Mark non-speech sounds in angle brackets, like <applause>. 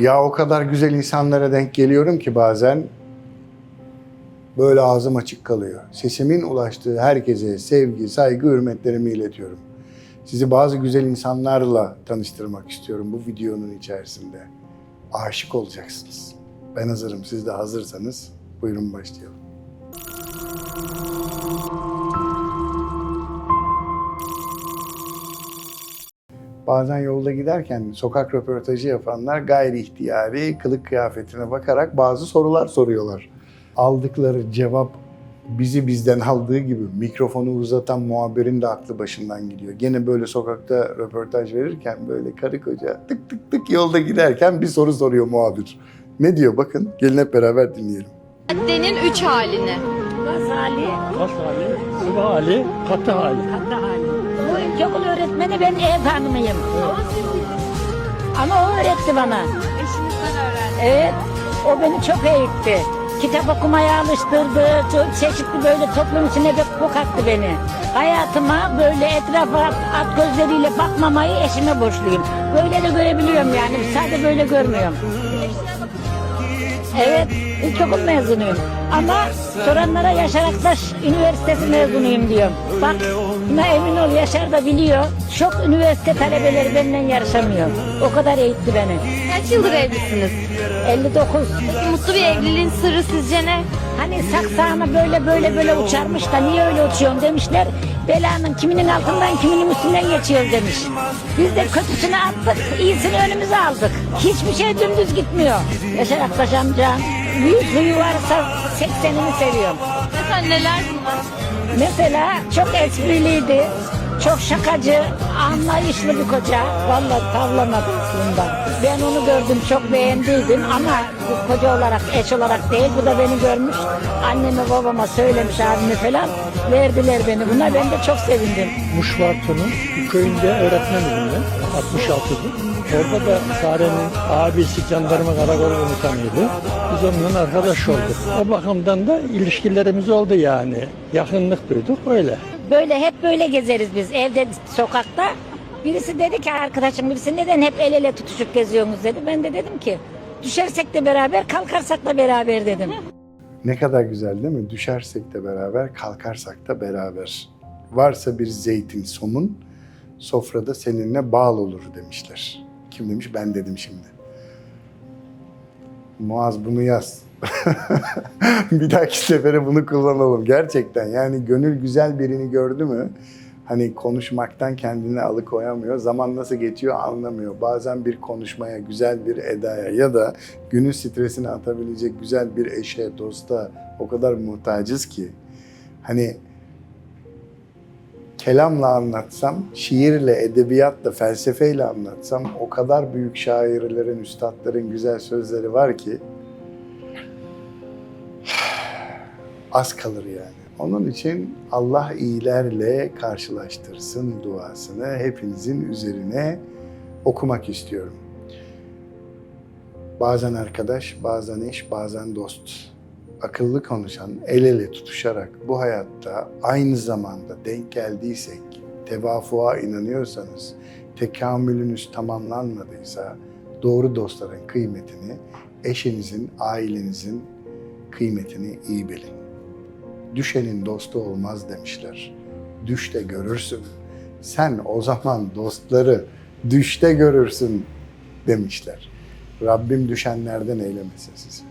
Ya o kadar güzel insanlara denk geliyorum ki bazen böyle ağzım açık kalıyor. Sesimin ulaştığı herkese sevgi, saygı, hürmetlerimi iletiyorum. Sizi bazı güzel insanlarla tanıştırmak istiyorum bu videonun içerisinde. Aşık olacaksınız. Ben hazırım. Siz de hazırsanız buyurun başlayalım. Bazen yolda giderken sokak röportajı yapanlar gayri ihtiyari kılık kıyafetine bakarak bazı sorular soruyorlar. Aldıkları cevap bizi bizden aldığı gibi mikrofonu uzatan muhabirin de aklı başından gidiyor. Gene böyle sokakta röportaj verirken böyle karı koca tık tık tık yolda giderken bir soru soruyor muhabir. Ne diyor bakın gelin hep beraber dinleyelim. Maddenin üç halini. Gaz hali, Kas hali, sıvı hali, katı hali. katı hali. İlkokul öğretmeni ben ev hanımıyım. Ama o öğretti bana. Eşinizden öğrendim. Evet, o beni çok eğitti. Kitap okumaya alıştırdı, çok çeşitli böyle toplum içine de kokattı beni. Hayatıma böyle etrafa at gözleriyle bakmamayı eşime borçluyum. Böyle de görebiliyorum yani, sadece böyle görmüyorum. Evet, ilkokul mezunuyum. Ama soranlara Yaşar Aktaş Üniversitesi mezunuyum diyorum. Bak, buna emin ol Yaşar da biliyor. Çok üniversite talebeleri benden yarışamıyor. O kadar eğitti beni. Kaç yıldır evlisiniz? 59. Mutlu bir evliliğin sırrı sizce ne? Hani saksağına böyle böyle böyle uçarmış da niye öyle uçuyorsun demişler. Belanın kiminin altından kiminin üstünden geçiyor demiş. Biz de kötüsünü attık, iyisini önümüze aldık. Hiçbir şey dümdüz gitmiyor. Yaşar Aktaş amca, yüz huyu varsa seksenini seviyorum. Mesela neler bunlar? Mesela çok espriliydi, çok şakacı, anlayışlı bir koca. Vallahi tavlamadı aslında. Ben onu gördüm, çok beğendiydim ama bu koca olarak, eş olarak değil. Bu da beni görmüş, anneme babama söylemiş abime falan. Verdiler beni buna, ben de çok sevindim. Muşvartı'nın bir köyünde öğretmenim ben, 66'dı. Orada da Sare'nin abisi jandarma karakolu komutanıydı. Biz onunla arkadaş olduk. O bakımdan da ilişkilerimiz oldu yani. Yakınlık duyduk öyle. Böyle hep böyle gezeriz biz evde, sokakta. Birisi dedi ki arkadaşım birisi neden hep el ele tutuşup geziyorsunuz dedi. Ben de dedim ki düşersek de beraber kalkarsak da beraber dedim. Ne kadar güzel değil mi? Düşersek de beraber, kalkarsak da beraber. Varsa bir zeytin somun, sofrada seninle bal olur demişler. Kim demiş? Ben dedim şimdi. Muaz bunu yaz. <laughs> bir dahaki sefere bunu kullanalım. Gerçekten yani gönül güzel birini gördü mü hani konuşmaktan kendini alıkoyamıyor. Zaman nasıl geçiyor anlamıyor. Bazen bir konuşmaya, güzel bir edaya ya da günün stresini atabilecek güzel bir eşe, dosta o kadar muhtacız ki. Hani kelamla anlatsam, şiirle, edebiyatla, felsefeyle anlatsam o kadar büyük şairlerin, üstadların güzel sözleri var ki <sighs> az kalır yani. Onun için Allah iyilerle karşılaştırsın duasını hepinizin üzerine okumak istiyorum. Bazen arkadaş, bazen eş, bazen dost. Akıllı konuşan, el ele tutuşarak bu hayatta aynı zamanda denk geldiysek, tevafuğa inanıyorsanız, tekamülünüz tamamlanmadıysa doğru dostların kıymetini, eşinizin, ailenizin kıymetini iyi bilin. Düşenin dostu olmaz demişler. Düşte görürsün. Sen o zaman dostları düşte görürsün demişler. Rabbim düşenlerden eylemesin sizi.